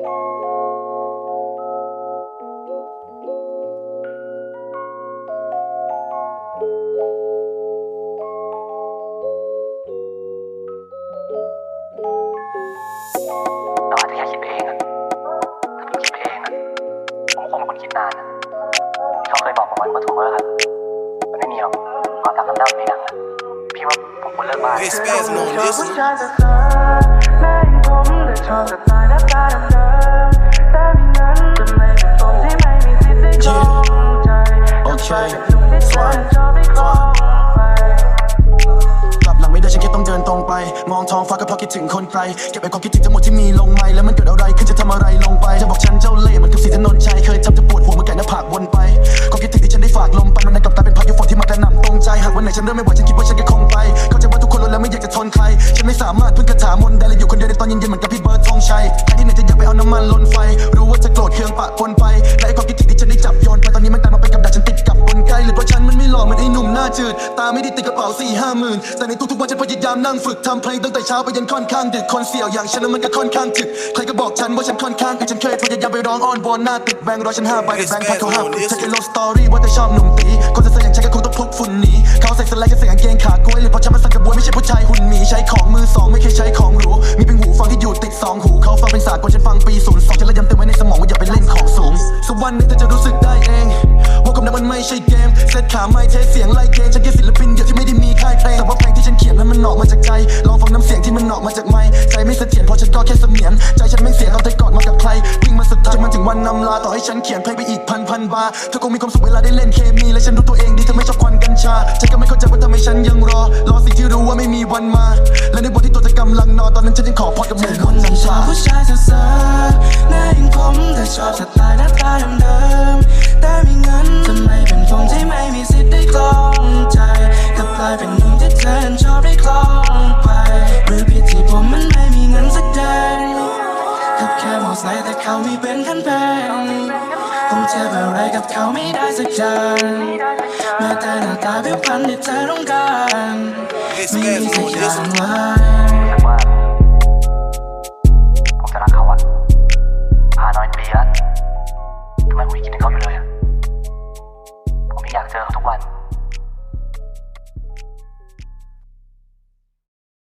เราอาจจะแค่คิดไปเองอะถ้าพี่คิดไปเองอะผมคงเป็นคนคิดนานอะที่เขาเคยบอกผมไว้ว่าถูกเมื่อครับ มันไม่มีหรอกความรักน้ำดำไม่ดังอะพี่ว่าผมควรเลิกบ้า Hey, spazzing on ชอบ this ผู้ one. ชายเธอแม่ยังผมและชอบสไตายหน้าตาเดิมๆแต่มีเงินทำไมเป็นผมที่ไม่มีสิทธิ์ได้ครองใจโอเคหนุ่มที่เธอชอบไปกลับหลังไม่ได้ฉันแค่ต้องเดินตรงไป มองท้องฟ้าก็เพราะคิดถึงคนไกล เก็บไอ้ความคิดถึงทั้งหมดที่มีลงไม่แล้วมันเกิดอะไรขึ้นจะทำอะไร อนเย็นๆเหมือนกับพี่เบิร์ดธงชัยใครที่ไหนจะอยากไปเอาน้ำมันลนไฟ รู้ว่าจะโกรธเคืองปะปนไป และไอ้ความคิดที่ฉันได้จับโยนไปตอนนี้มันกลายมาเป็นกับดักฉันติดกับบนไกลหรือเพราะฉันมันไม่หล่อเหมือนไอ้หนุ่มหน้าจืด ตาไม่ได้ติดกระเป๋าสี่ห้าหมื่นแต่ในทุกๆวันฉันพยายามนั่งฝึกทำเพลงตั้งแต่เช้าไปยันค่อนข้างดึกคนเสี่ยวอย่างฉันนั้นมันก็ค่อนข้างจึกใครก็บอกฉันว่าฉันค่อนข้างไอึดฉันเคยพยายามไปร้องอ้อนวอนหน้าตึกแบงค์ร้อยฉันห้าใบแบงค์พันเขาห้าฉันแค่ลงสตอรี่ว่าเธอชอบหนุ่มตีคนจะเสียอย่างฉันก็คงต้องพกฝุ่นหนีเขาใส่สไลด์แค่ใส่กางเกงขากล้วยเลยเพราะฉันมันสังกระบวยไม่ใช่ผู้ชายหุ่นหมีใช้ของมือสองไม่เคยใช้ของหรูมี หูเขาฟังเป็นฉันฟังปีศูนย์สองฉันเลยย้ำเตือนไว้ในสมองว่าอย่าไปเล่นของสูงสักวันนึงเธอจะรู้สึกได้เองว่าความรักมันไม่ใช่เกมเซตขาไม่เทสเสียงไล่เกณฑ์ฉันแค่ศิลปินเดียวที่ไม่ได้มีค่ายเพลงแต่ว่าเพลงที่ฉันเขียนนั้นมันออกมาจากใจลองฟังน้ำเสียงที่มันออกมาจากไมค์ใจไม่เสถียรเพราะฉันก็แค่เสมียนใจฉันไม่เสียตอนเธอกอดมากับใครวิ่งมาสุดทางจนมันถึงวันนำลาต่อให้ฉันเขียนเพลงไปอีกพันพันบาร์เธอคงมีความสุขเวลาได้เล่นเคมีและฉันรู้ตัวเองดีเธอไม่ชอบควันกัญชาฉันก็ไม่เข้าใจว่าทำไมฉันยังรอรอ วันมา และในบทที่ตัวเธอกำลังนอนตอนนั้นฉันยังขอพอดกับมือคนน้ำชอชาบผู้ชายเซ่อหน้าย่างผมแต่ชอบสไตล์หน้าตาเดิมๆแต่มีเงินทำไมเป็นผมที่ไม่มีสิทธิ์ได้ครองใจกลับกลายเป็นหนุ่มที่เธอชอบได้คล้องไปหรือผิดที่ผมมันไม่มีเงินสักแดงกับแค่มอไซค์แต่เขามีเป็นคันแพงผมเจ็บอะไรกับเขาไม่ได้สักอย่างแม้แต่หน้าตาผิวพรรณที่เธอต้องการ It's bad for this one. ทำไมผมยังคิดถึงเขาอยู่เลยอะผมไม่อยากเจอเขาทุกวัน